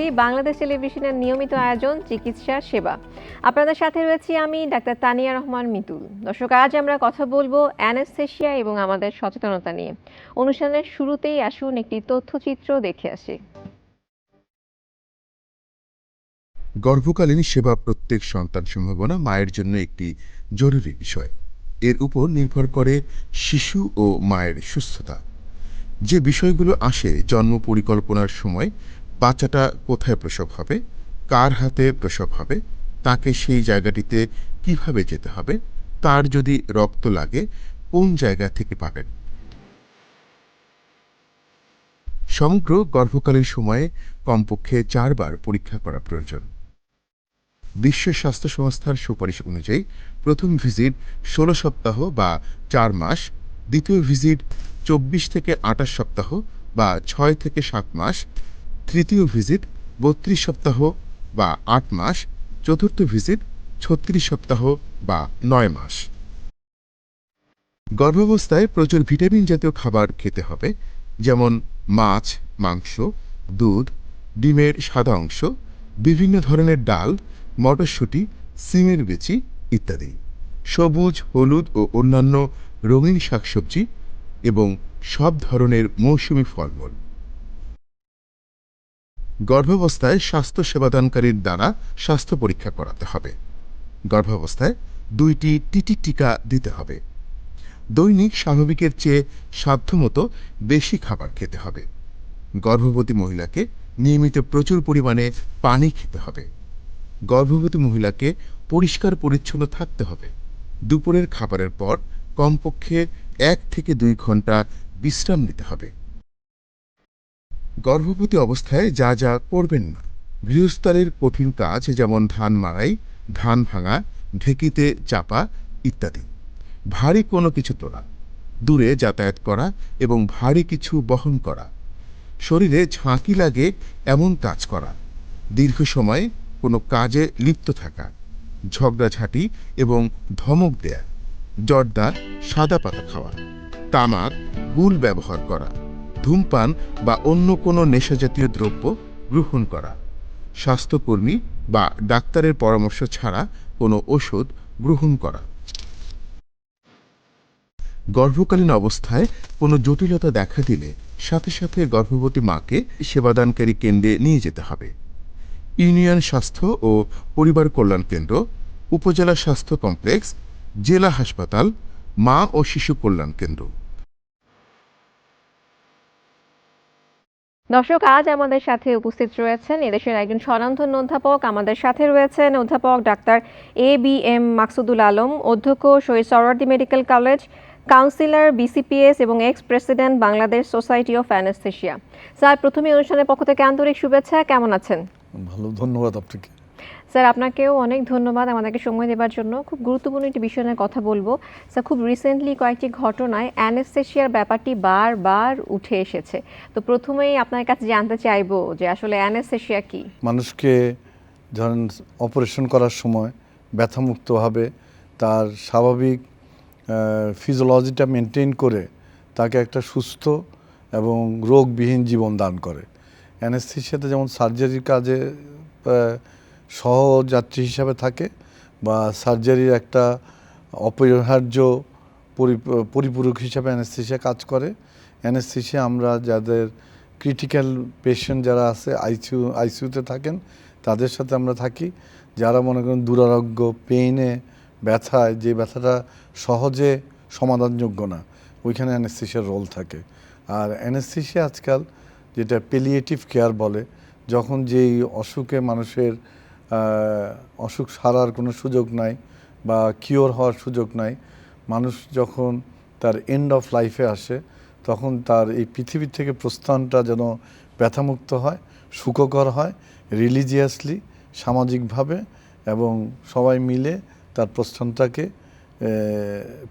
করছি। বাংলাদেশ টেলিভিশনের নিয়মিত আয়োজন, চিকিৎসা, সেবা। আপনাদের সাথে রয়েছি আমি ডাক্তার তানিয়া রহমান মিতুল। দর্শক, আজ আমরা কথা বলব অ্যানেস্থেশিয়া এবং আমাদের সচেতনতা নিয়ে। অনুষ্ঠানের শুরুতেই আসুন একটি তথ্যচিত্র দেখে আসি। গর্ভকালীন সেবা প্রত্যেক সন্তান সম্ভাবনা মায়ের জন্য একটি জরুরি বিষয়। এর উপর নির্ভর করে শিশু ও মায়ের সুস্থতা। যে বিষয়গুলো আসে জন্ম পরিকল্পনার সময় বাচ্চাটা কোথায় প্রসব হবে? কার হাতে প্রসব হবে? তাকে সেই জায়গাটিতে কীভাবে যেতে হবে? তার যদি রক্ত লাগে, কোন জায়গা থেকে পাবেন? সমগ্র গর্ভকালীন সময়ে কমপক্ষে চারবার পরীক্ষা করা প্রয়োজন। বিশ্ব স্বাস্থ্য সংস্থার সুপারিশ অনুযায়ী প্রথম ভিজিট ষোলো সপ্তাহ বা চার মাস, দ্বিতীয় ভিজিট চব্বিশ থেকে আঠাশ সপ্তাহ বা ছয় থেকে সাত মাস তৃতীয় ভিজিট বত্রিশ সপ্তাহ বা আট মাস, চতুর্থ ভিজিট ছত্রিশ সপ্তাহ বা নয় মাস। গর্ভাবস্থায় প্রচুর ভিটামিন জাতীয় খাবার খেতে হবে, যেমন মাছ, মাংস, দুধ, ডিমের সাদা অংশ, বিভিন্ন ধরনের ডাল, মটরশুঁটি, সিমের বিচি ইত্যাদি। সবুজ, হলুদ ও অন্যান্য রঙিন শাকসবজি এবং সব ধরনের মৌসুমি ফলমূল। গর্ভাবস্থায় স্বাস্থ্য সেবাদানকারীর দ্বারা স্বাস্থ্য পরীক্ষা করাতে হবে। গর্ভাবস্থায় দুইটি টিটি টিকা দিতে হবে। দৈনিক স্বাভাবিকের চেয়ে সাধ্যমতো বেশি খাবার খেতে হবে। গর্ভবতী মহিলাকে নিয়মিত প্রচুর পরিমাণে পানি খেতে হবে। গর্ভবতী মহিলাকে পরিষ্কার পরিচ্ছন্ন থাকতে হবে। দুপুরের খাবারের পর কমপক্ষে এক থেকে দুই ঘণ্টা বিশ্রাম নিতে হবে। গর্ভবতী অবস্থায় যা যা করবেন না। গৃহস্থালীর কঠিন কাজ যেমন ধান মাড়াই, ধান ভাঙা, ঢেকিতে চাপা ইত্যাদি। ভারী কোনো কিছু তোলা, দূরে যাতায়াত করা এবং ভারী কিছু বহন করা। শরীরে ঝাঁকি লাগে এমন কাজ করা। দীর্ঘ সময় কোনো কাজে লিপ্ত থাকা, ঝগড়াঝাঁটি এবং ধমক দেয়া, জর্দা সাদা পাতা খাওয়া, তামাক গুল ব্যবহার করা। ধূমপান বা অন্য কোনো নেশাজাতীয় দ্রব্য গ্রহণ করা। স্বাস্থ্যকর্মী বা ডাক্তারের পরামর্শ ছাড়া কোনো ওষুধ গ্রহণ করা। গর্ভকালীন অবস্থায় কোনো জটিলতা দেখা দিলে সাথে সাথে গর্ভবতী মাকে সেবাদানকারী কেন্দ্রে নিয়ে যেতে হবে। ইউনিয়ন স্বাস্থ্য ও পরিবার কল্যাণ কেন্দ্র, উপজেলা স্বাস্থ্য কমপ্লেক্স, জেলা হাসপাতাল, মা ও শিশু কল্যাণ কেন্দ্র। দর্শক, আজ আমাদের সাথে উপস্থিত রয়েছেন এদেশের একজন স্বনামধন্য অধ্যাপক। আমাদের সাথে রয়েছেন অধ্যাপক doctor A B M Maksudul Alam, অধ্যক্ষ Shahid Suhrawardy medical college, councillor BCPS এবং ex president Bangladesh society of anaesthesia sir, প্রথমে অনুষ্ঠানের পক্ষ থেকে আন্তরিক শুভেচ্ছা। কেমন আছেন? ভালো, ধন্যবাদ আপনাকে। স্যার, আপনাকেও অনেক ধন্যবাদ আমাদেরকে সময় দেওয়ার জন্য। খুব গুরুত্বপূর্ণ একটি বিষয় নিয়ে কথা বলব। স্যার, খুব রিসেন্টলি কয়েকটি ঘটনায় অ্যানেস্থেশিয়ার ব্যাপারটি বারবার উঠে এসেছে। তো প্রথমেই আপনার কাছে জানতে চাইব যে আসলে অ্যানেস্থেশিয়া কি? মানুষকে ধরেন অপারেশন করার সময় ব্যথামুক্তভাবে তার স্বাভাবিক ফিজিওলজিটা মেনটেন করে তাকে একটা সুস্থ এবং রোগবিহীন জীবন দান করে। অ্যানেস্থেশিয়াতে যেমন সার্জারির কাজে সহযাত্রী হিসাবে থাকে বা সার্জারির একটা অপরিহার্য পরি- পরিপূরক হিসাবে অ্যানেস্থেশিয়া কাজ করে। অ্যানেস্থেশিয়া আমরা যাদের ক্রিটিক্যাল পেশেন্ট যারা আছে, আইসিউ, আইসিউতে থাকেন, তাদের সাথে আমরা থাকি। যারা মনে করেন দুরারোগ্য, পেইনে, ব্যথায়, যে ব্যথাটা সহজে সমাধানযোগ্য না, ওইখানে অ্যানেস্থেশিয়ার রোল থাকে। আর অ্যানেস্থেশিয়া আজকাল যেটা পেলিয়েটিভ কেয়ার বলে, যখন যেই অসুখে মানুষের অসুখ সারার কোনো সুযোগ নাই বা কিওর হওয়ার সুযোগ নাই। মানুষ যখন তার এন্ড অফ লাইফে আসে, তখন তার এই পৃথিবীর থেকে প্রস্থানটা যেন ব্যথামুক্ত হয়, সুখকর হয় রিলিজিয়াসলি সামাজিকভাবে এবং সবাই মিলে তার প্রস্থানটাকে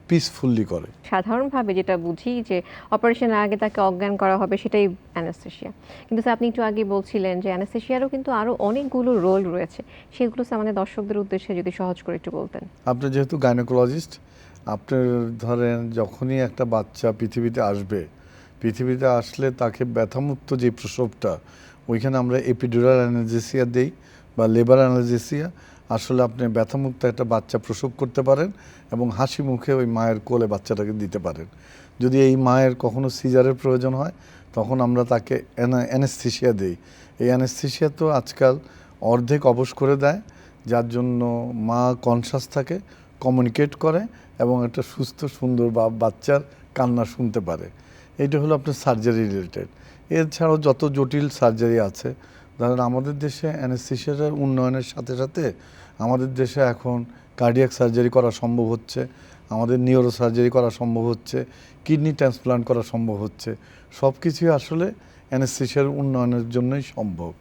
পিসফুল্লি করে। সাধারণভাবে যেটা বুঝি যে অপারেশনের আগে তাকে অজ্ঞান করা হবে সেটাই অ্যানেস্থেশিয়া কিন্তু স্যার আপনি একটু আগে বলছিলেন যে অ্যানেস্থেশিয়ারও কিন্তু আরও অনেকগুলো রোল রয়েছে। সেগুলো স্যার আমাদের দর্শকদের উদ্দেশ্যে যদি সহজ করে একটু বলতেন। আপনি যেহেতু গাইনোকোলজিস্ট আপনার ধরেন যখনই একটা বাচ্চা পৃথিবীতে আসবে পৃথিবীতে আসলে তাকে ব্যথামুক্ত যে প্রসবটা ওইখানে আমরা এপিডুরাল অ্যানালজেসিয়া দেই বা লেবার অ্যানালজেসিয়া আসলে আপনি ব্যথামুক্ত একটা বাচ্চা প্রসব করতে পারেন এবং হাসি মুখে ওই মায়ের কোলে বাচ্চাটাকে দিতে পারেন। যদি এই মায়ের কখনো সিজারের প্রয়োজন হয়, তখন আমরা তাকে অ্যানেস্থিসিয়া দিই। এই অ্যানেস্থিসিয়া তো আজকাল অর্ধেক অবশ করে দেয়, যার জন্য মা কনসাস থাকে, কমিউনিকেট করে এবং একটা সুস্থ, সুন্দর বা, বাচ্চার কান্না শুনতে পারে। এইটা হলো আপনার সার্জারি রিলেটেড। এছাড়াও যত জটিল সার্জারি আছে ধরেন আমাদের দেশে অ্যানেস্থিসিয়ার উন্নয়নের সাথে সাথে আমাদের দেশে এখন কার্ডিয়াক সার্জারি করা সম্ভব হচ্ছে, আমাদের নিউরো সার্জারি করা সম্ভব হচ্ছে কিডনি ট্রান্সপ্লান্ট করা সম্ভব হচ্ছে। সব কিছুই আসলে অ্যানেস্থিসিয়ার উন্নয়নের জন্যই সম্ভব।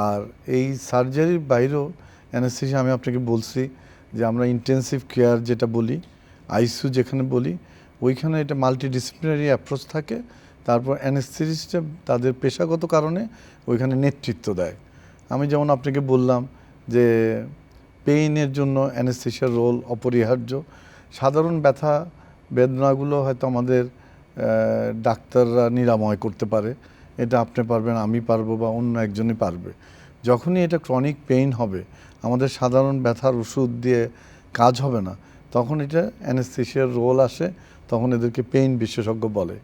আর এই সার্জারির বাইরেও অ্যানেস্থিসিয়া আমি আপনাকে বলছি যে আমরা ইন্টেন্সিভ কেয়ার যেটা বলি আইসিইউ যেখানে বলি, ওইখানে এটা মাল্টিডিসিপ্লিনারি অ্যাপ্রোচ থাকে। তারপর অ্যানেস্থিসিস্টটা তাদের পেশাগত কারণে ওইখানে নেতৃত্ব দেয়। আমি যেমন আপনাকে বললাম যে পেইনের জন্য অ্যানেস্থিসিয়ার রোল অপরিহার্য। সাধারণ ব্যথা বেদনাগুলো হয়তো আমাদের ডাক্তাররা নিরাময় করতে পারে। এটা আপনি পারবেন, আমি পারব বা অন্য একজনই পারবে। যখনই এটা ক্রনিক পেইন হবে, আমাদের সাধারণ ব্যথার ওষুধ দিয়ে কাজ হবে না, তখন এটা অ্যানেস্থেশিয়ার রোল আসে, তখন এদেরকে পেইন বিশেষজ্ঞ বলে।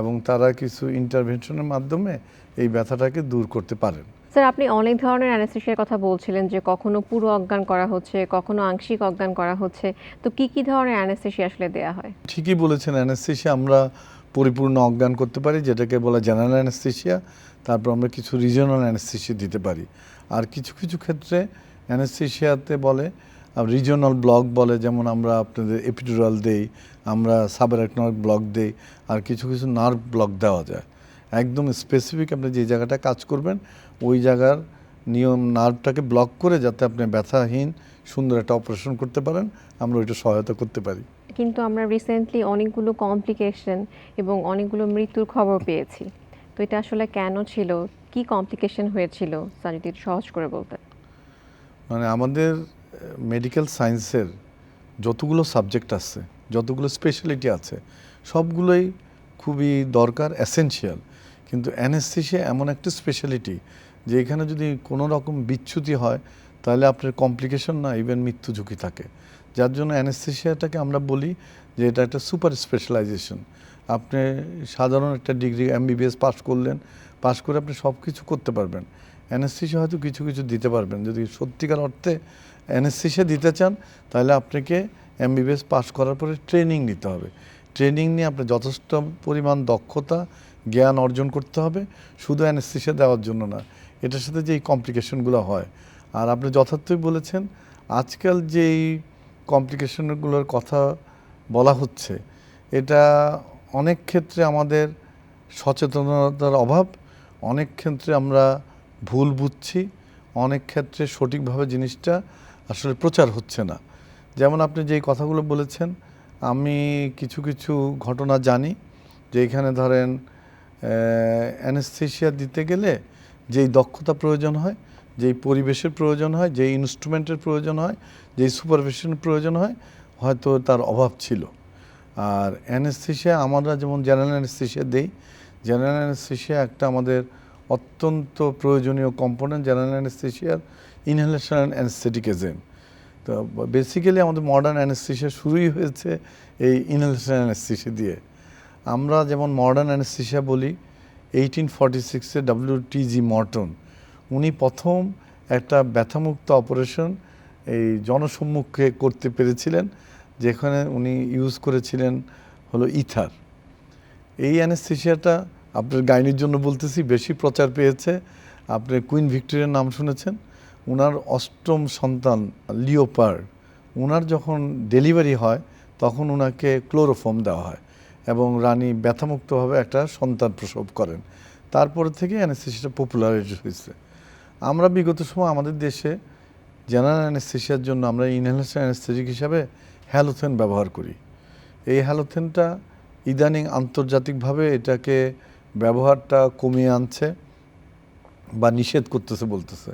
এবং তারা কিছু ইন্টারভেনশনের মাধ্যমে এই ব্যথাটাকে দূর করতে পারেন। স্যার আপনি অনেক ধরনের অ্যানেস্থেশিয়ার কথা বলছিলেন যে কখনো পুরো অজ্ঞান করা হচ্ছে কখনো আংশিক অজ্ঞান করা হচ্ছে। তো কি কি ধরনের অ্যানেস্থেশিয়া আসলে দেয়া হয়? ঠিকই বলেছেন অ্যানেস্থেশিয়া আমরা পরিপূর্ণ অজ্ঞান করতে পারি যেটাকে বলা জেনারেল অ্যানেস্থেশিয়া তারপর আমরা কিছু রিজনাল অ্যানেস্থেশিয়া দিতে পারি। আর কিছু কিছু ক্ষেত্রে অ্যানেস্থেশিয়াতে বলে রিজনাল ব্লক বলে যেমন আমরা আপনাদের এপিডুরাল দেই আমরা সাবারেকনর ব্লক দেই আর কিছু কিছু নার্ভ ব্লক দেওয়া যায়। একদম স্পেসিফিক আপনি যে জায়গাটা কাজ করবেন ওই জায়গার নিয়ম নার্ভটাকে ব্লক করে যাতে আপনি ব্যথাহীন সুন্দর একটা অপারেশন করতে পারেন আমরা ওইটা সহায়তা করতে পারি। কিন্তু আমরা রিসেন্টলি অনেকগুলো কমপ্লিকেশন এবং অনেকগুলো মৃত্যুর খবর পেয়েছি। তো এটা আসলে কেন ছিল? কি কমপ্লিকেশন হয়েছিল? স্যার যদি সহজ করে বলতেন। মানে আমাদের মেডিকেল সায়েন্সের যতগুলো সাবজেক্ট আছে যতগুলো স্পেশালিটি আছে সবগুলোই খুবই দরকার এসেনশিয়াল কিন্তু অ্যানেস্থেশিয়া এমন একটা স্পেশালিটি যে এখানে যদি কোনো রকম বিচ্যুতি হয়, তাহলে আপনার কমপ্লিকেশন না ইভেন মৃত্যু ঝুঁকি থাকে। যার জন্য অ্যানেস্থেশিয়াটাকে আমরা বলি যে এটা একটা সুপার স্পেশালাইজেশন আপনি সাধারণ একটা ডিগ্রি এমবিবিএস পাস করলেন পাস করে আপনি সব কিছু করতে পারবেন। অ্যানেস্থেশিয়া হয়তো কিছু কিছু দিতে পারবেন। যদি সত্যিকার অর্থে অ্যানেস্থেশিয়া দিতে চান, তাহলে আপনাকে এমবিবিএস পাস করার পরে ট্রেনিং নিতে হবে। ট্রেনিং নিয়ে আপনার যথেষ্ট পরিমাণ দক্ষতা জ্ঞান অর্জন করতে হবে, শুধু অ্যানেস্থেশিয়া দেওয়ার জন্য না, এটার সাথে যে এই কমপ্লিকেশনগুলো হয়। আর আপনি যথার্থই বলেছেন, আজকাল যেই কমপ্লিকেশনগুলোর কথা বলা হচ্ছে, এটা অনেক ক্ষেত্রে আমাদের সচেতনতার অভাব, অনেক ক্ষেত্রে আমরা ভুল বুঝছি, অনেক ক্ষেত্রে সঠিকভাবে জিনিসটা আসলে প্রচার হচ্ছে না। যেমন আপনি যেই কথাগুলো বলেছেন, আমি কিছু কিছু ঘটনা জানি যে এখানে ধরেন অ্যানেস্থেশিয়া দিতে গেলে যেই দক্ষতা প্রয়োজন হয়, যেই পরিবেশের প্রয়োজন হয়, যেই ইনস্ট্রুমেন্টের প্রয়োজন হয়, যেই সুপারভিশনের প্রয়োজন হয়, হয়তো তার অভাব ছিল। আর অ্যানেস্থেশিয়া আমরা যেমন জেনারেল অ্যানেস্থেশিয়া দেই জেনারেল অ্যানেস্থেশিয়া একটা আমাদের অত্যন্ত প্রয়োজনীয় কম্পোনেন্ট জেনারেল অ্যানেস্থেশিয়ার ইনহেলেশন অ্যানেস্থেটিক এজেন্ট তো বেসিক্যালি আমাদের মডার্ন অ্যানেস্থেশিয়া শুরুই হয়েছে এই ইনহেলেশন অ্যানেস্থেশিয়া দিয়ে। আমরা যেমন মডার্ন অ্যানেস্থেশিয়া বলি এইটিন ফর্টি সিক্সে ডাব্লিউটিজি মর্টন, উনি প্রথম একটা ব্যথামুক্ত অপারেশন এই জনসম্মুখে করতে পেরেছিলেন, যেখানে উনি ইউজ করেছিলেন হলো ইথার। এই অ্যানেস্থেশিয়াটা আপনার গাইনির জন্য বলতেছি, বেশি প্রচার পেয়েছে। আপনি কুইন ভিক্টোরিয়ার নাম শুনেছেন? ওনার অষ্টম সন্তান লিওপার ওনার যখন ডেলিভারি হয়, তখন ওনাকে ক্লোরোফর্ম দেওয়া হয়। এবং রানী ব্যথামুক্তভাবে একটা সন্তান প্রসব করেন। তারপর থেকে অ্যানেস্থেশিয়াটা পপুলারিটি হয়েছে। আমরা বিগত সময় আমাদের দেশে জেনারেল অ্যানেস্থেশিয়ার জন্য আমরা ইনহেলেশন অ্যানেস্থেটিক হিসাবে হ্যালোথেন ব্যবহার করি। এই হ্যালোথেনটা ইদানিং আন্তর্জাতিকভাবে এটাকে ব্যবহারটা কমিয়ে আনছে বা নিষেধ করতেছে বলতেছে।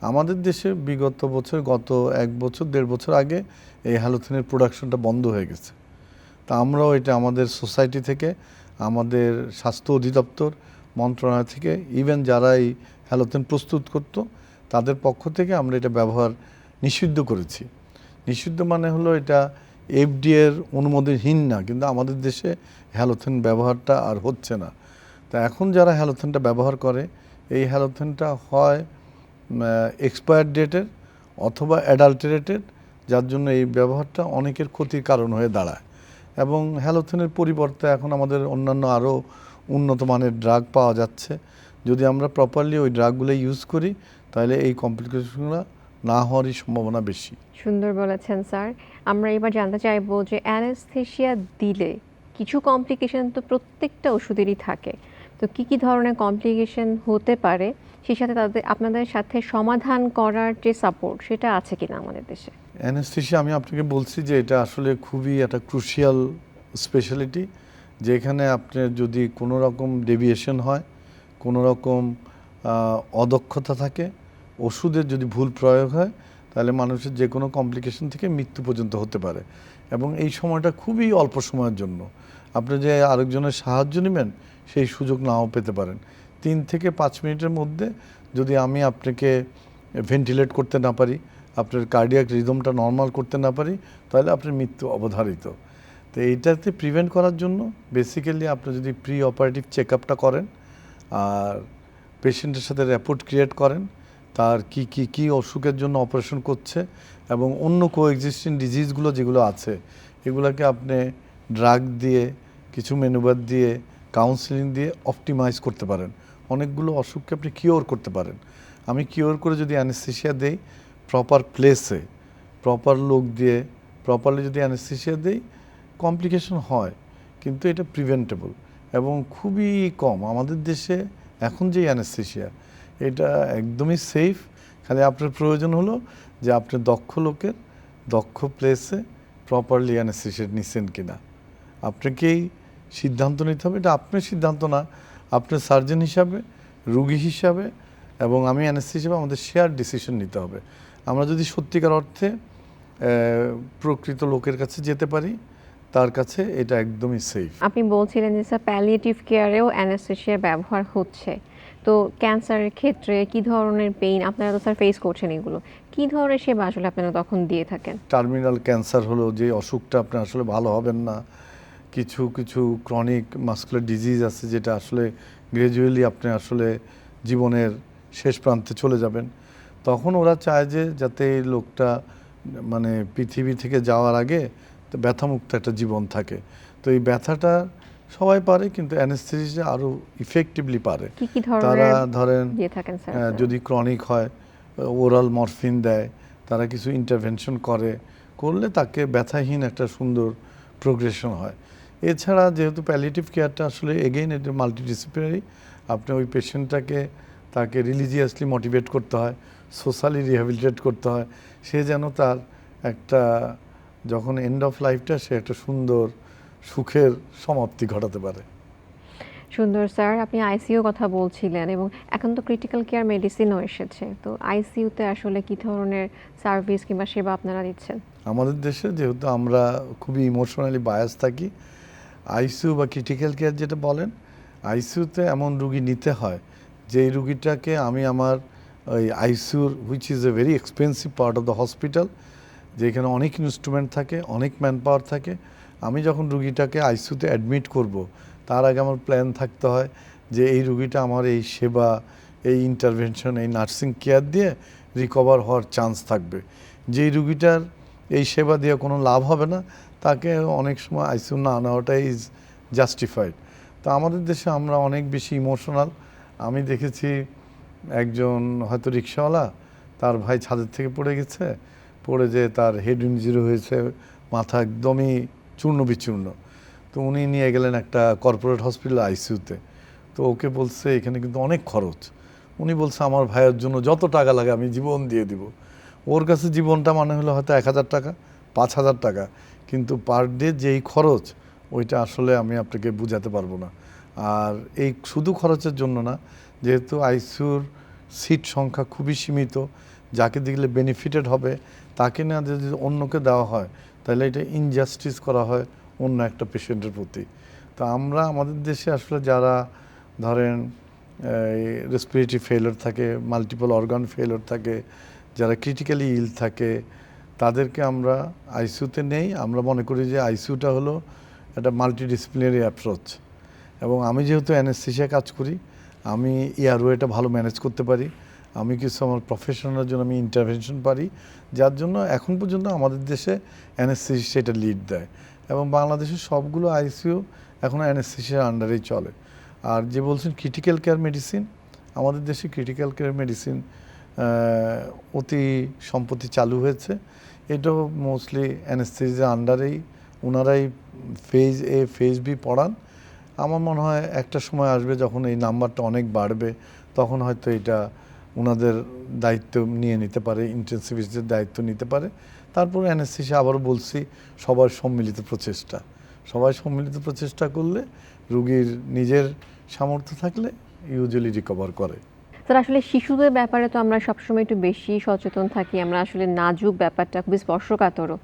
আমাদের দেশে বিগত বছর, গত এক বছর, দেড় বছর আগে এই হ্যালোথেনের প্রোডাকশনটা বন্ধ হয়ে গেছে। তা আমরাও এটা আমাদের সোসাইটি থেকে, আমাদের স্বাস্থ্য অধিদপ্তর, মন্ত্রণালয় থেকে, ইভেন যারা এই হ্যালোথেন প্রস্তুত করত, তাদের পক্ষ থেকে আমরা এটা ব্যবহার নিষিদ্ধ করেছি। নিষিদ্ধ মানে হলো এটা এফডিএর অনুমোদনহীন না, কিন্তু আমাদের দেশে হ্যালোথেন ব্যবহারটা আর হচ্ছে না। তা এখন যারা হ্যালোথেনটা ব্যবহার করে, এই হ্যালোথেনটা হয় এক্সপায়ার ডেটের অথবা অ্যাডাল্টারেটেড, যার জন্য এই ব্যবহারটা অনেকের ক্ষতির কারণ হয়ে দাঁড়ায়। এবং হ্যালোথেনের পরিবর্তে এখন আমাদের অন্যান্য আরও উন্নত মানের ড্রাগ পাওয়া যাচ্ছে। যদি আমরা প্রপারলি ওই ড্রাগগুলো ইউজ করি, তাহলে এই কমপ্লিকেশনগুলো না হওয়ারই সম্ভাবনা বেশি। সুন্দর বলেছেন স্যার। আমরা এবার জানতে চাইব যে অ্যানেস্থেশিয়া দিলে কিছু কমপ্লিকেশন তো প্রত্যেকটা ওষুধেরই থাকে। তো কি কি ধরনের কমপ্লিকেশন হতে পারে? সেই সাথে তাদের, আপনাদের সাথে সমাধান করার যে সাপোর্ট সেটা আছে কিনা আমাদের দেশে? অ্যানেস্থেশিয়া আমি আপনাকে বলছি যে এটা আসলে খুবই একটা ক্রুশিয়াল স্পেশালিটি যেখানে আপনার যদি কোনো রকম ডেভিয়েশন হয়, কোনো রকম অদক্ষতা থাকে, ওষুধের যদি ভুল প্রয়োগ হয়, তাহলে মানুষের যে কোনো কমপ্লিকেশন থেকে মৃত্যু পর্যন্ত হতে পারে। এবং এই সময়টা খুবই অল্প সময়ের জন্য। আপনি যে আরেকজনের সাহায্য নেবেন, সেই সুযোগ নাও পেতে পারেন। তিন থেকে পাঁচ মিনিটের মধ্যে যদি আমি আপনাকে ভেন্টিলেট করতে না পারি, আপনার কার্ডিয়াক রিদমটা নর্মাল করতে না পারি, তাহলে আপনার মৃত্যু অবধারিত। তো এইটাতে প্রিভেন্ট করার জন্য বেসিক্যালি আপনি যদি প্রি অপারেটিভ চেক করেন, আর পেশেন্টের সাথে র্যাপোর্ট ক্রিয়েট করেন, তার কি কি কি অসুখের জন্য অপারেশন করছে এবং অন্য কো এক্সিস্টিং ডিজিজগুলো যেগুলো আছে, এগুলোকে আপনি ড্রাগ দিয়ে, কিছু মেনুবার দিয়ে কাউন্সিলিং দিয়ে অপটিমাইজ করতে পারেন। অনেকগুলো অসুখকে আপনি কিওর করতে পারেন। আমি কিওর করে যদি অ্যানেস্থেশিয়া দেই প্রপার প্লেসে প্রপার লোক দিয়ে প্রপারলি যদি অ্যানেস্থেশিয়া দেই কমপ্লিকেশন হয়, কিন্তু এটা প্রিভেন্টেবল এবং খুবই কম। আমাদের দেশে এখন যে অ্যানেস্থেশিয়া এটা একদমই সেফ খালি আপনার প্রয়োজন হলো যে আপনি দক্ষ লোকের দক্ষ প্লেসে প্রপারলি অ্যানেস্থেশিয়া নিচ্ছেন কিনা। আপনাকেই সিদ্ধান্ত নিতে হবে। এটা আপনার সিদ্ধান্ত না আপনার সার্জন হিসাবে রুগী হিসাবে এবং আমি অ্যানেস্থেসি হিসাবে আমাদের শেয়ার ডিসিশন নিতে হবে। আমরা যদি সত্যিকার অর্থে প্রকৃত লোকের কাছে যেতে পারি তার কাছে এটা একদমই সেফ আপনি বলছিলেন যে স্যার প্যালিয়েটিভ কেয়ারেও অ্যানেস্থেশিয়ার ব্যবহার হচ্ছে। তো ক্যান্সারের ক্ষেত্রে কি ধরনের পেইন আপনারা তো স্যার ফেস করছেন এগুলো। কি ধরনের সেবা আসলে আপনারা তখন দিয়ে থাকেন? টার্মিনাল ক্যান্সার হলো যে অসুখটা আপনার আসলে ভালো হবেন না। কিছু কিছু ক্রনিক মাস্কুলার ডিজিজ আছে যেটা আসলে গ্রাজুয়ালি আপনি আসলে জীবনের শেষ প্রান্তে চলে যাবেন। তখন ওরা চায় যে যাতে এই লোকটা মানে পৃথিবী থেকে যাওয়ার আগে ব্যথামুক্ত একটা জীবন থাকে। তো এই ব্যথাটা সবাই পারে কিন্তু অ্যানেস্থেসিয়া আরও ইফেক্টিভলি পারে। তারা ধরেন যদি ক্রনিক হয় ওরাল মরফিন দেয় তারা কিছু ইন্টারভেনশন করে করলে তাকে ব্যথাহীন একটা সুন্দর প্রোগ্রেশন হয়। এছাড়া যেহেতু প্যালিটিভ কেয়ারটা আসলে এগেইন এটা মাল্টিডিসিপ্লিনারি আপনি ওই পেশেন্টটাকে তাকে রিলিজিয়াসলি মোটিভেট করতে হয় সোশ্যালি রিহ্যাবিলিটেট করতে হয় সে যেন তার একটা যখন এন্ড অফ লাইফটা সে একটা সুন্দর সুখের সমাপ্তি ঘটাতে পারে। সুন্দর স্যার। আপনি আইসিইউ কথা বলছিলেন এবং এখন তো ক্রিটিক্যাল কেয়ার মেডিসিনও এসেছে। তো আইসিইউতে আসলে কি ধরনের সার্ভিস কিংবা সেবা আপনারা দিচ্ছেন? আমাদের দেশে যেহেতু আমরা খুবই ইমোশনালি বায়াস থাকি আইসিইউ বা ক্রিটিক্যাল কেয়ার যেটা বলেন আইসিউতে এমন রুগী নিতে হয় যে রুগীটাকে আমি আমার ওই আইসিউর which is a very expensive part of the hospital যেখানে অনেক ইনস্ট্রুমেন্ট থাকে, অনেক ম্যান পাওয়ার থাকে, আমি যখন রুগীটাকে আইসিউতে অ্যাডমিট করব, তার আগে আমার প্ল্যান থাকতে হয় যে এই রুগীটা আমার এই সেবা, এই ইন্টারভেনশন এই নার্সিং কেয়ার দিয়ে রিকভার হওয়ার চান্স থাকবে। যেই রুগীটার এই সেবা দিয়ে কোনো লাভ হবে না তাকে অনেক সময় আইসিউ না নেওয়াটাই ইজ জাস্টিফাইড তো আমাদের দেশে আমরা অনেক বেশি ইমোশনাল আমি দেখেছি একজন হয়তো রিক্সাওয়ালা, তার ভাই ছাদের থেকে পড়ে গেছে, পড়ে যে তার হেড ইঞ্জুরি হয়েছে, মাথা একদমই চূর্ণ বিচূর্ণ তো উনি নিয়ে গেলেন একটা কর্পোরেট হসপিটাল আইসিউতে। তো ওকে বলছে, এখানে কিন্তু অনেক খরচ। উনি বলছে, আমার ভাইয়ের জন্য যত টাকা লাগে আমি জীবন দিয়ে দিব। ওর কাছে জীবনটা মানে হলো হয়তো এক হাজার টাকা, পাঁচ হাজার টাকা। কিন্তু পার ডে যেই খরচ, ওইটা আসলে আমি আপনাকে বুঝাতে পারব না। আর এই শুধু খরচের জন্য না, যেহেতু আইসিউর সিট সংখ্যা খুবই সীমিত, যাকে দেখলে বেনিফিটেড হবে, তাকে না যদি অন্যকে দেওয়া হয়, তাহলে এটা ইনজাস্টিস করা হয় অন্য একটা পেশেন্টের প্রতি। তো আমরা আমাদের দেশে আসলে যারা ধরেন রেসপিরেটরি ফেলার থাকে মাল্টিপল অর্গান ফেলার থাকে, যারা ক্রিটিক্যালি ইল থাকে তাদেরকে আমরা আইসিউতে নেই, আমরা মনে করি যে আইসিউটা হলো একটা মাল্টিডিসিপ্লিনারি অ্যাপ্রোচ এবং আমি যেহেতু অ্যানেস্থেশিয়া কাজ করি, আমি এয়ারওয়েটা ভালো ম্যানেজ করতে পারি। আমি কিছু আমার প্রফেশনাল জন্য আমি ইন্টারভেনশন পারি, যার জন্য এখন পর্যন্ত আমাদের দেশে অ্যানেস্থেশিয়া এটা লিড দেয়। এবং বাংলাদেশের সবগুলো আইসিইউ এখন অ্যানেস্থেশিয়ার আন্ডারেই চলে। আর যে বলছেন ক্রিটিক্যাল কেয়ার মেডিসিন আমাদের দেশে ক্রিটিক্যাল কেয়ার মেডিসিন অতি সম্প্রতি চালু হয়েছে। এটাও মোস্টলি অ্যানেস্থেসিয়া আন্ডারেই ওনারাই ফেজ এ ফেজ বি পড়ান। আমার মনে হয় একটা সময় আসবে যখন এই নাম্বারটা অনেক বাড়বে, তখন হয়তো এটা ওনাদের দায়িত্ব নিয়ে নিতে পারে ইন্টেন্সিভিস্টের দায়িত্ব নিতে পারে। তারপর অ্যানেস্থেসিয়া আবারও বলছি, সবার সম্মিলিত প্রচেষ্টা। সবাই সম্মিলিত প্রচেষ্টা করলে রুগীর নিজের সামর্থ্য থাকলে ইউজুয়ালি রিকভার করে। স্যার, আসলে শিশুদের ব্যাপারে তো আমরা সবসময় একটু বেশি সচেতন থাকি, আমরা আসলে নাজুক ব্যাপারটা খুবই স্পর্শকাতরও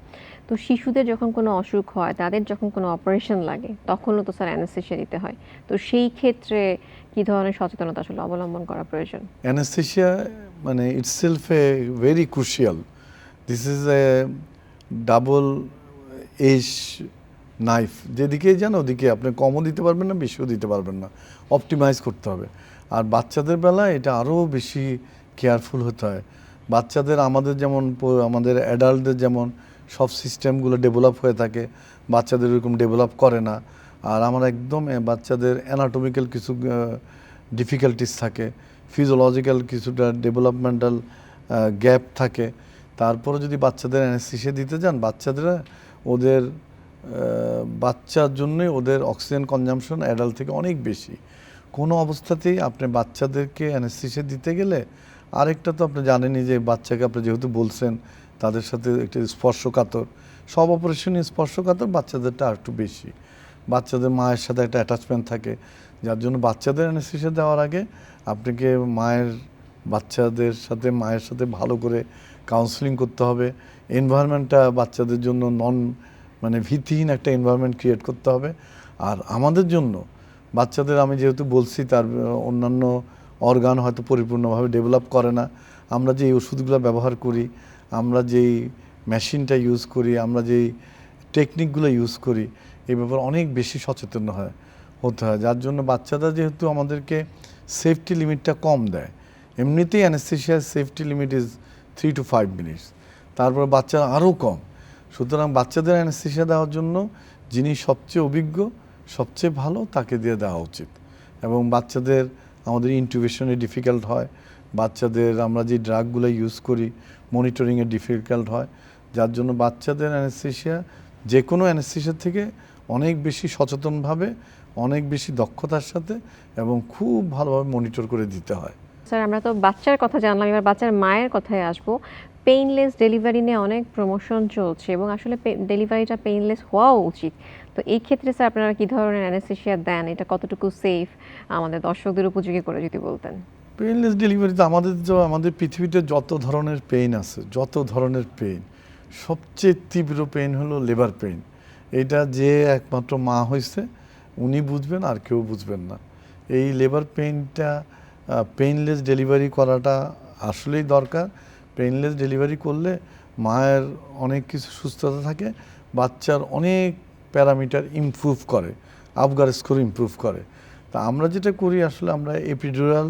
তো শিশুদের যখন কোনো অসুখ হয়, তাদের যখন কোনো অপারেশন লাগে, তখনও তো স্যার অ্যানেস্থেশিয়া দিতে হয়। তো সেই ক্ষেত্রে কি ধরনের সচেতনতা আসলে অবলম্বন করা প্রয়োজন? anesthesia মানে itself a very crucial. This is a double edge knife যেদিকেই যান, ওদিকে আপনি কমও দিতে পারবেন না, বেশিও দিতে পারবেন না। অপটিমাইজ করতে হবে। আর বাচ্চাদের বেলায় এটা আরও বেশি কেয়ারফুল হতে হয়। বাচ্চাদের আমাদের যেমন আমাদের অ্যাডাল্টদের যেমন সব সিস্টেমগুলো ডেভেলপ হয়ে থাকে, বাচ্চাদের এরকম ডেভেলপ করে না। আর আমার একদম বাচ্চাদের অ্যানাটমিক্যাল কিছু ডিফিকাল্টিস থাকে ফিজিওলজিক্যাল কিছুটা ডেভেলপমেন্টাল গ্যাপ থাকে। তারপরে যদি বাচ্চাদের অ্যানেস্থেশিয়া দিতে যান, বাচ্চাদের ওদের বাচ্চার জন্যই ওদের অক্সিজেন কনজামশন অ্যাডাল্ট থেকে অনেক বেশি। কোনো অবস্থাতেই আপনি বাচ্চাদেরকে অ্যানেস্থেশিয়া দিতে গেলে আরেকটা তো আপনি জানেনই যে বাচ্চাকে আপনি যেহেতু বলছেন তাদের সাথে একটা স্পর্শকাতর। সব অপারেশনই স্পর্শকাতর, বাচ্চাদেরটা আর একটু বেশি। বাচ্চাদের মায়ের সাথে একটা অ্যাটাচমেন্ট থাকে, যার জন্য বাচ্চাদের অ্যানেস্থেশিয়া দেওয়ার আগে আপনাকে মায়ের বাচ্চাদের সাথে, মায়ের সাথে ভালো করে কাউন্সেলিং করতে হবে। এনভায়রনমেন্টটা বাচ্চাদের জন্য নন মানে ভীতিহীন একটা এনভায়রনমেন্ট ক্রিয়েট করতে হবে। আর আমাদের জন্য বাচ্চাদের আমি যেহেতু বলছি, তার অন্যান্য অর্গান হয়তো পরিপূর্ণভাবে ডেভেলপ করে না। আমরা যেই ওষুধগুলো ব্যবহার করি, আমরা যেই মেশিনটা ইউজ করি, আমরা যেই টেকনিকগুলো ইউজ করি এই ব্যাপারে অনেক বেশি সচেতন হয়, হতে হয়। যার জন্য বাচ্চারা যেহেতু আমাদেরকে সেফটি লিমিটটা কম দেয়, এমনিতেই অ্যানেস্থেশিয়ার safety limit is three to five minutes তারপর বাচ্চারা আরও কম। সুতরাং বাচ্চাদের অ্যানেস্থেশিয়া দেওয়ার জন্য যিনি সবচেয়ে অভিজ্ঞ সবচেয়ে ভালো তাকে দিয়ে দেওয়া উচিত। এবং বাচ্চাদের, আমাদের ইনটিউবেশনে ডিফিকাল্ট হয়, বাচ্চাদের আমরা যে ড্রাগগুলো ইউজ করি মনিটরিংয়ে ডিফিকাল্ট হয়, যার জন্য বাচ্চাদের অ্যানেস্থেশিয়া যে কোনো অ্যানেস্থেশিয়ার থেকে অনেক বেশি সচেতনভাবে, অনেক বেশি দক্ষতার সাথে এবং খুব ভালোভাবে মনিটর করে দিতে হয়। স্যার, আমরা তো বাচ্চার কথা জানলাম, এবার বাচ্চার মায়ের কথায় আসব। পেইনলেস ডেলিভারি নিয়ে অনেক প্রমোশন চলছে এবং আসলে ডেলিভারিটা পেইনলেস হওয়াও উচিত। তো এই ক্ষেত্রে স্যার আপনারা কি ধরনের অ্যানেস্থেশিয়া দেন? এটা কতটুকু সেফ আমাদের দর্শকদের উপযোগী করে যদি বলতেন। পেইনলেস ডেলিভারিতে আমাদের যে, আমাদের পৃথিবীতে যত ধরনের পেইন আছে, যত ধরনের পেইন সবচেয়ে তীব্র পেইন হলো লেবার পেইন এটা যে একমাত্র মা হয়েছে উনি বুঝবেন আর কেউ বুঝবেন না। এই লেবার পেইনটা পেইনলেস ডেলিভারি করাটা আসলেই দরকার। পেইনলেস ডেলিভারি করলে মায়ের অনেক কিছু সুস্থতা থাকে, বাচ্চার অনেক প্যারামিটার ইমপ্রুভ করে আফগার স্কোর ইমপ্রুভ করে। তা আমরা যেটা করি আসলে আমরা এপিডুরাল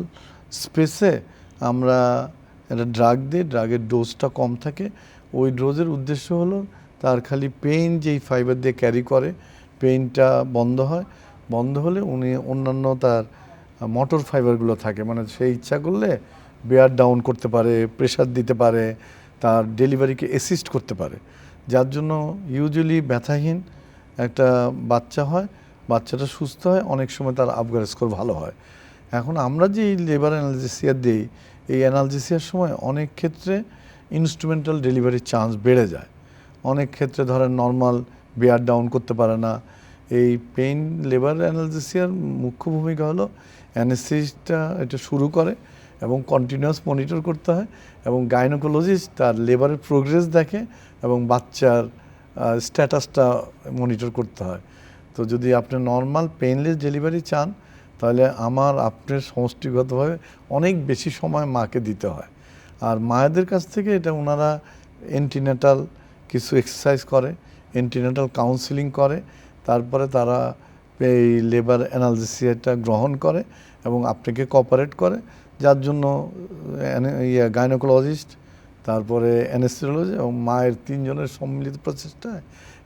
স্পেসে আমরা একটা ড্রাগ দিই ড্রাগের ডোজটা কম থাকে। ওই ডোজের উদ্দেশ্য হলো তার খালি পেইন যেই ফাইবার দিয়ে ক্যারি করে পেইনটা বন্ধ হয়। বন্ধ হলে উনি অন্যান্য তার মোটর ফাইবারগুলো থাকে মানে সে ইচ্ছা করলে বেয়ার ডাউন করতে পারে প্রেশার দিতে পারে, তার ডেলিভারিকে অ্যাসিস্ট করতে পারে। যার জন্য ইউজুয়ালি ব্যথাহীন একটা বাচ্চা হয়, বাচ্চাটা সুস্থ হয়, অনেক সময় তার আবগার স্কোর ভালো হয়। এখন আমরা যে লেবার অ্যানালজেসিয়া দিই, এই অ্যানালজেসিয়ার সময় অনেক ক্ষেত্রে ইনস্ট্রুমেন্টাল ডেলিভারির চান্স বেড়ে যায়। অনেক ক্ষেত্রে ধরেন নর্মাল বেয়ার ডাউন করতে পারে না। এই পেইন লেবার অ্যানালজেসিয়ার মুখ্য ভূমিকা হলো অ্যানেস্থেসিসটা এটা শুরু করে এবং কন্টিনিউয়াস মনিটর করতে হয় এবং গাইনোকোলজিস্ট তার লেবারের প্রোগ্রেস দেখে এবং বাচ্চার স্ট্যাটাসটা মনিটর করতে হয়। তো যদি আপনি নর্মাল পেইনলেস ডেলিভারি চান, তাহলে আমার আপনার সমষ্টিগতভাবে অনেক বেশি সময় মাকে দিতে হয়। আর মায়েদের কাছ থেকে এটা ওনারা এন্টিনেটাল কিছু এক্সারসাইজ করে এন্টিনেটাল কাউন্সিলিং করে, তারপরে তারা এই লেবার অ্যানালিসিসটা গ্রহণ করে এবং আপনাকে কোঅপারেট করে, যার জন্য ইয়ে গাইনোকোলজিস্ট তারপরে অ্যানেস্থিওলজি এবং মায়ের তিনজনের সম্মিলিত প্রচেষ্টায়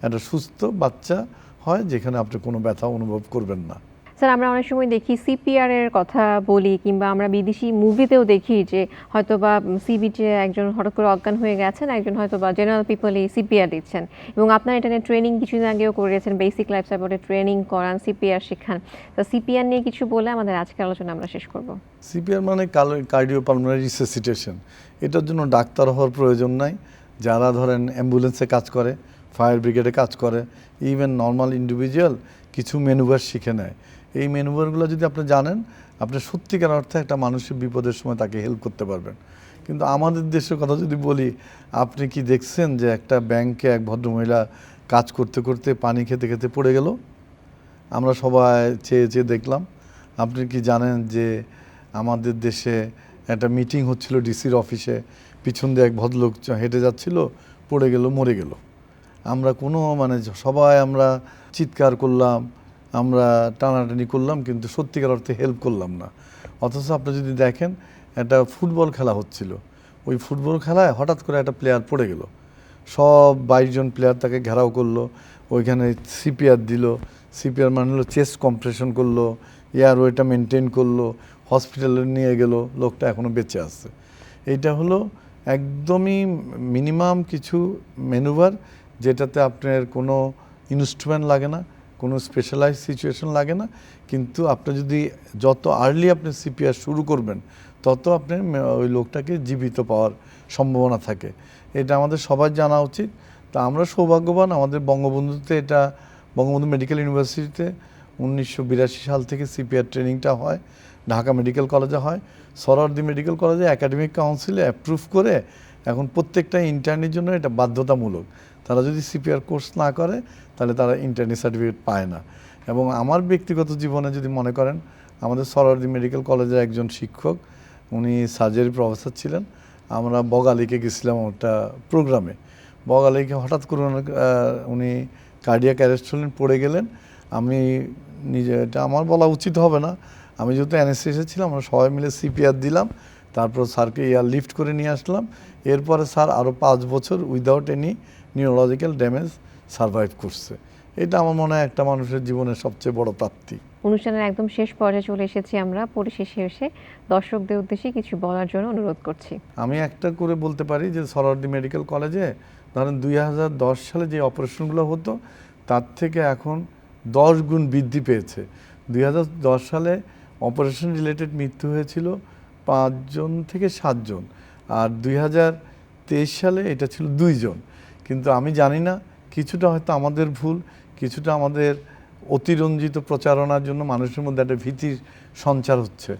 একটা সুস্থ বাচ্চা হয় যেখানে আপনি কোনো ব্যথা অনুভব করবেন না। স্যার আমরা অনেক সময় দেখি সিপিআর এর কথা বলি কিংবা আমরা বিদেশি মুভিতেও দেখি যে হয়তো বা সি বিচে একজন হঠাৎ করে অজ্ঞান হয়ে গেছেন একজন হয়তো বা জেনারেল পিপলই সিপিআর দিচ্ছেন। এবং আপনার এটা নিয়ে ট্রেনিং কিছুদিন আগেও করিয়েছেন বেসিক লাইফ সাপোর্টে ট্রেনিং করান সিপিআর শেখান। তো সিপিআর নিয়ে কিছু বলে আমাদের আজকের আলোচনা আমরা শেষ করব। সিপিআর মানে কার্ডিওপালমোনারি রিসাসিটেশন এটার জন্য ডাক্তার হওয়ার প্রয়োজন নাই। যারা ধরেন অ্যাম্বুলেন্সে কাজ করে, ফায়ার ব্রিগেডে কাজ করে ইভেন নর্মাল ইন্ডিভিজুয়াল কিছু মেনুভার শিখে নেয়। এই মেনুভারগুলো যদি আপনি জানেন, আপনি সত্যিকার অর্থে একটা মানুষের বিপদের সময় তাকে হেল্প করতে পারবেন। কিন্তু আমাদের দেশের কথা যদি বলি, আপনি কি দেখছেন যে একটা ব্যাংকে এক ভদ্রমহিলা কাজ করতে করতে পানি খেতে খেতে পড়ে গেল? আমরা সবাই চেয়ে চেয়ে দেখলাম। আপনি কি জানেন যে আমাদের দেশে একটা মিটিং হচ্ছিল ডিসির অফিসে পিছন দিয়ে এক ভদ্রলোক হেঁটে যাচ্ছিল, পড়ে গেল, মরে গেল। আমরা কোনো মানে সবাই আমরা চিৎকার করলাম, আমরা টানাটানি করলাম, কিন্তু সত্যিকার অর্থে হেল্প করলাম না। অথচ আপনি যদি দেখেন, একটা ফুটবল খেলা হচ্ছিল। ওই ফুটবল খেলায় হঠাৎ করে একটা প্লেয়ার পড়ে গেল। সব বাইশ জন প্লেয়ার তাকে ঘেরাও করল, ওইখানে সিপিআর দিল। সিপিআর মানে হলো চেস্ট কম্প্রেশন করল। এয়ার ওয়েটা মেনটেন করল হসপিটালে নিয়ে গেল, লোকটা এখনও বেঁচে আছে। এইটা হলো একদমই মিনিমাম কিছু মেনুভার যেটাতে আপনার কোনো ইনস্ট্রুমেন্ট লাগে না, কোনো স্পেশালাইজ সিচুয়েশন লাগে না, কিন্তু আপনি যদি যত আর্লি আপনি সিপিআর শুরু করবেন, তত আপনি ওই লোকটাকে জীবিত পাওয়ার সম্ভাবনা থাকে। এটা আমাদের সবার জানা উচিত। তা আমরা সৌভাগ্যবান, আমাদের বঙ্গবন্ধুতে এটা, বঙ্গবন্ধু মেডিকেল ইউনিভার্সিটিতে উনিশশো বিরাশি সাল থেকে সিপিআর ট্রেনিংটা হয়, ঢাকা মেডিকেল কলেজে হয় সরওয়ার্দী মেডিকেল কলেজে একাডেমিক কাউন্সিলে অ্যাপ্রুভ করে এখন প্রত্যেকটা ইন্টার্নের জন্য এটা বাধ্যতামূলক। তারা যদি সিপিআর কোর্স না করে, তাহলে তারা ইন্টার্নি সার্টিফিকেট পায় না। এবং আমার ব্যক্তিগত জীবনে যদি মনে করেন, আমাদের সরওয়ার্দী মেডিকেল কলেজের একজন শিক্ষক, উনি সার্জারি প্রফেসর ছিলেন। আমরা বগালিকে গেছিলাম একটা প্রোগ্রামে বগালিকে হঠাৎ করে উনি কার্ডিয়াক অ্যারেস্ট হলেন, পড়ে গেলেন। আমি নিজে এটা আমার বলা উচিত হবে না। আমি যেহেতু অ্যানেস্থেসিয়া ছিলাম আমরা সবাই মিলে সিপিআর দিলাম তারপর স্যারকে এয়ার লিফট করে নিয়ে আসলাম। এরপরে স্যার আরও পাঁচ বছর without any neurological damage survive করছে। এটা আমার মনে হয় একটা মানুষের জীবনের সবচেয়ে বড় প্রাপ্তি। অনুষ্ঠানের একদম শেষ পর্যায়ে চলে এসেছি আমরা পরিশেষে এসে দর্শকদের উদ্দেশ্যে কিছু বলার জন্য অনুরোধ করছি। আমি একটা করে বলতে পারি যে সরওয়ার্দী মেডিকেল কলেজে ধরেন দুই হাজার দশ সালে যে অপারেশনগুলো হতো তার থেকে এখন দশ গুণ বৃদ্ধি পেয়েছে। দুই হাজার দশ সালে অপারেশন রিলেটেড মৃত্যু হয়েছিল পাঁচজন থেকে সাতজন। আর দুই হাজার তেইশ সালে এটা ছিল দুইজন। কিন্তু আমি জানি না, কিছুটা হয়তো আমাদের ভুল, কিছুটা আমাদের অতিরঞ্জিত প্রচারণার জন্য মানুষের মধ্যে একটা ভীতির সঞ্চার হচ্ছে।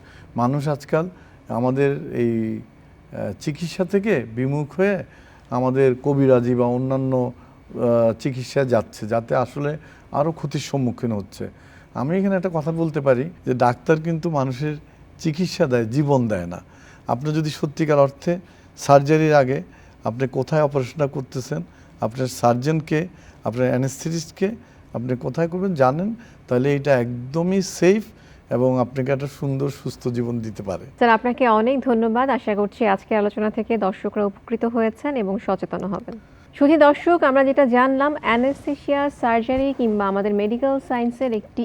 মানুষ আজকাল আমাদের এই চিকিৎসা থেকে বিমুখ হয়ে আমাদের কবিরাজি বা অন্যান্য চিকিৎসায় যাচ্ছে, যাতে আসলে আরও ক্ষতির সম্মুখীন হচ্ছে। আমি এখানে একটা কথা বলতে পারি যে ডাক্তার কিন্তু মানুষের চিকিৎসা দেয়, জীবন দেয় না। আপনি যদি সত্যিকার অর্থে সার্জারির আগে আপনি কোথায় অপারেশনটা করতেছেন, আপনার সার্জনকে আপনার অ্যানেস্থেটিস্টকে আপনি কোথায় করবেন জানেন, তাহলে এটা একদমই সেফ এবং আপনাকে একটা সুন্দর, সুস্থ জীবন দিতে পারে। স্যার, আপনাকে অনেক ধন্যবাদ। আশা করছি আজকের আলোচনা থেকে দর্শকরা উপকৃত হয়েছেন এবং সচেতন হবেন। শুধু দর্শক, আমরা যেটা জানলাম অ্যানেস্থেশিয়া সার্জারি কিংবা আমাদের মেডিকেল সায়েন্সের একটি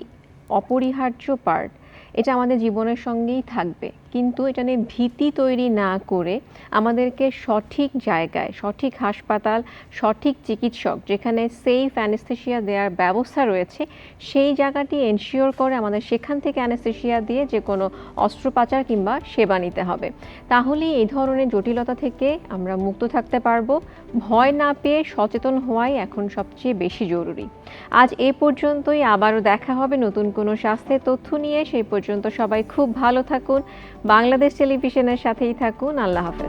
অপরিহার্য পার্ট, এটা আমাদের জীবনের সঙ্গেই থাকবে। কিন্তু এটা নিয়ে ভীতি তৈরি না করে আমাদেরকে সঠিক জায়গায়, সঠিক হাসপাতাল, সঠিক চিকিৎসক যেখানে সেফ অ্যানেস্থেশিয়া দেওয়ার ব্যবস্থা রয়েছে, সেই জায়গাটি এনশিওর করে আমাদের সেখান থেকে অ্যানেস্থেশিয়া দিয়ে যে কোনো অস্ত্রোপচার কিংবা সেবা নিতে হবে। তাহলেই এই ধরনের জটিলতা থেকে আমরা মুক্ত থাকতে পারব। ভয় না পেয়ে সচেতন হওয়াই এখন সবচেয়ে বেশি জরুরি। আজ এ পর্যন্তই, আবারও দেখা হবে নতুন কোনো স্বাস্থ্যের তথ্য নিয়ে। সেই পর্যন্ত সবাই খুব ভালো থাকুন। বাংলাদেশ টেলিভিশনের সাথেই থাকুন। আল্লাহ হাফেজ।